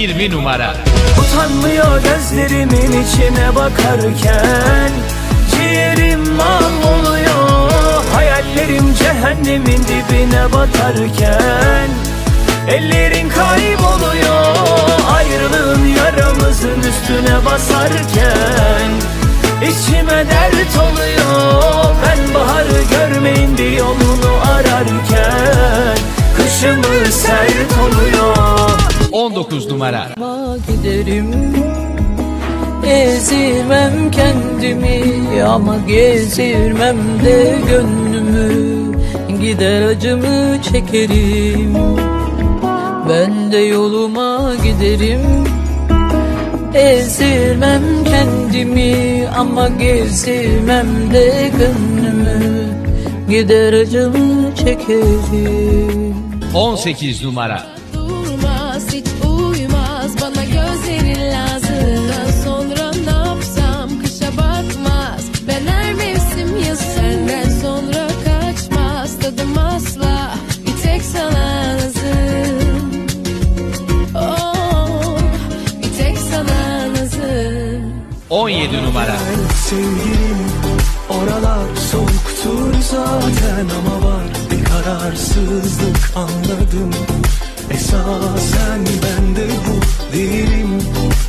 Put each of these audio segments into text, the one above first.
20 numara. Utanmıyor gözlerimin içine bakarken Ciğerim mahvoluyor. Hayallerim cehennemin dibine batarken Ellerin kayboluyor. Ayrılığın yaramızın üstüne basarken İçime dert oluyor 19 numara. Giderim Ezirmem kendimi. Ama gezirmem de gönlümü. Gider acımı çekerim. Ben de yoluma giderim. Ezirmem kendimi. Ama gezirmem de gönlümü. Gider acımı çekerim. 18 numara. 17 numara. Sevgilim oralar soğuktur zaten ama var bir kararsızlık anladım Esasen bende bu değilim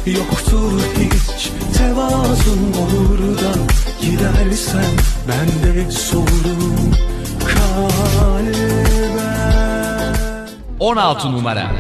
yoktur hiç tevazun olur da gidersen ben de sorum kalbe 16 numara.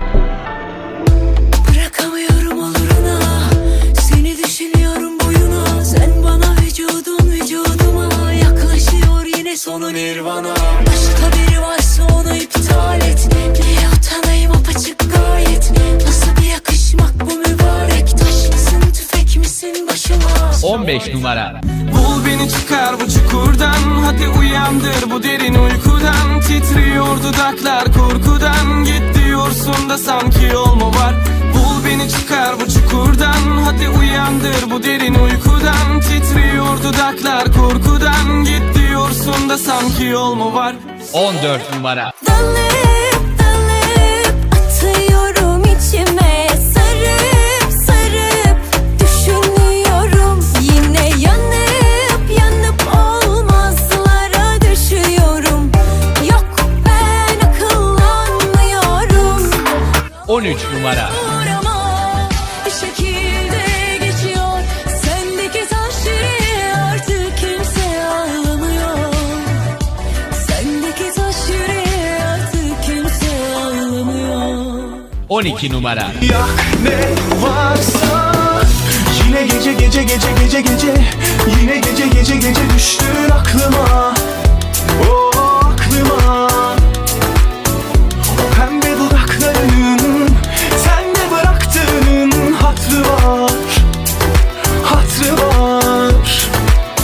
Yine sonu nirvana. Başka biri varsa onu iptal et. Niye utanayım apaçık gayet? Nasıl bir yakışmak bu mübarek? Taş mısın tüfek misin başıma? 15 numara. Bul beni çıkar bu çukurdan. Hadi uyandır bu derin uykudan. Titriyor dudaklar korkudan. Git diyorsun da sanki yol mu var? Bul beni çıkar bu çukurdan. Hadi uyandır bu derin uykudan. Titriyor dudaklar korkudan Git diyorsun da sanki yol mu var? 14 numara. Dalıp dalıp atıyorum içime. Sarıp sarıp düşünüyorum. Yine yanıp yanıp olmazlara düşüyorum. Yok ben akıllanmıyorum. 13 numara. 12 numara. Yak ne varsa Yine gece gece gece gece gece Yine gece gece gece düştün aklıma O aklıma O pembe dudakların Sende bıraktığın hatrı var Hatrı var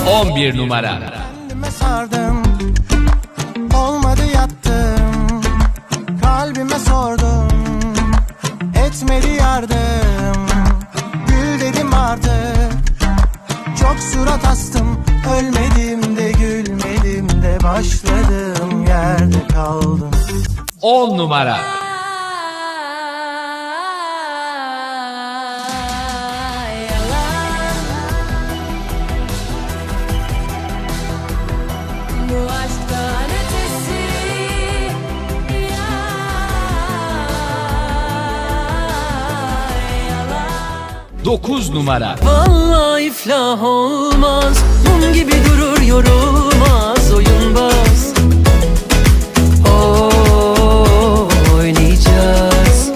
11 numara. Kendime sardım surat astım. Ölmedim de gülmedim de Başladığım yerde kaldım. 10 numara. 9 numara. Vallahi iflah olmaz. Mum gibi durur yorulmaz. Oyunbaz oynayacağız.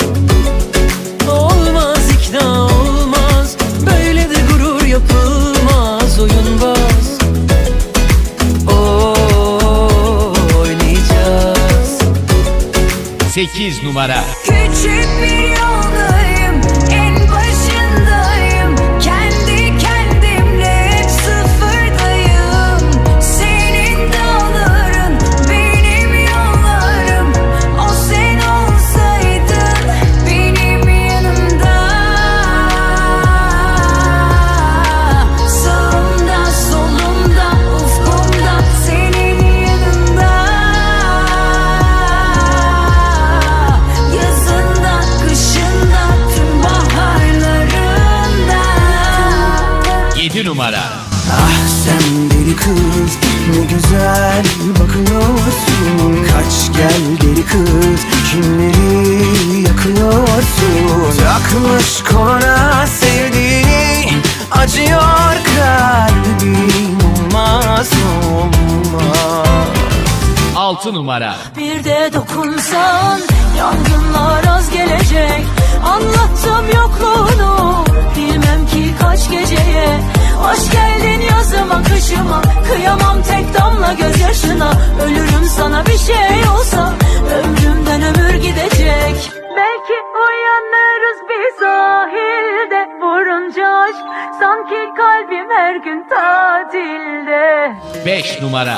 Olmaz ikna olmaz. Böyle de gurur yapılmaz. Oyunbaz oynayacağız. 8 numara. Küçük bir yoldayım Ne güzel bakıyorsun. Kaç gel deli kız Kimleri yakıyorsun? Takmış koluna sevdiğini Acıyor kalbim Olmaz olmaz. 6 numara. Bir de dokunsan Yangınlar az gelecek Anlattım yokluğunu Bilmem ki kaç geceye. Hoş geldin yazıma kışıma Kıyamam tek damla gözyaşına. Ölürüm sana bir şey olsa Ömrümden ömür gidecek aşk Sanki kalbim her gün tatilde. 5 numara.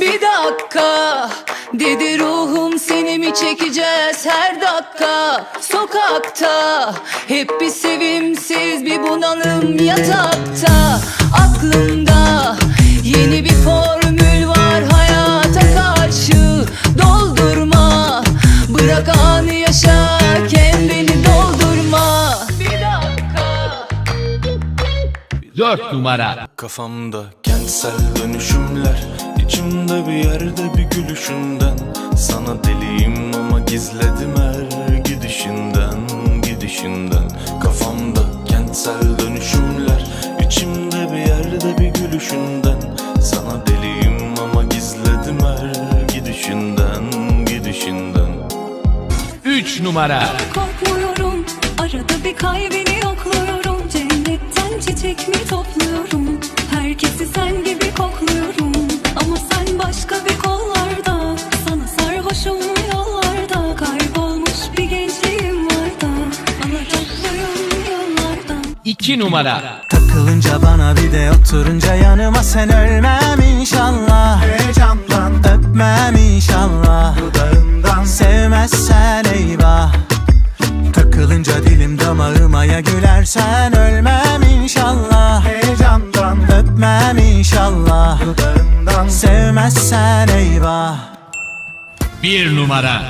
Bir dakika. Dedi ruhum seni mi çekeceğiz her dakika? Sokakta. Hep bir sevimsiz bir bunalım yatakta. Aklımda yeni bir formül 4 numara. Kafamda kentsel dönüşümler içimde bir yerde bir gülüşünden. Sana deliyim ama gizledim her gidişinden Gidişinden. Kafamda kentsel dönüşümler içimde bir yerde bir gülüşünden. Sana deliyim ama gizledim her gidişinden Gidişinden. 3 numara. Korkmuyorum Arada bir kalbini yokluyorum Cennetten çiçek mi topluyorum. Herkesi sen gibi kokluyorum. Ama sen başka bir kollarda. Sana sarhoşum yollarda Kaybolmuş bir gençliğim var da. Alacaklıyım yollardan 2 numara. Takılınca bana bir de oturunca yanıma sen ölmem inşallah. Heyecandan. Öpmem inşallah. Dudağından. Sevmezsen eyvah. Takılınca dilim damağıma ya gülersen inşallah. Sevmezsen eyvah. 1 numara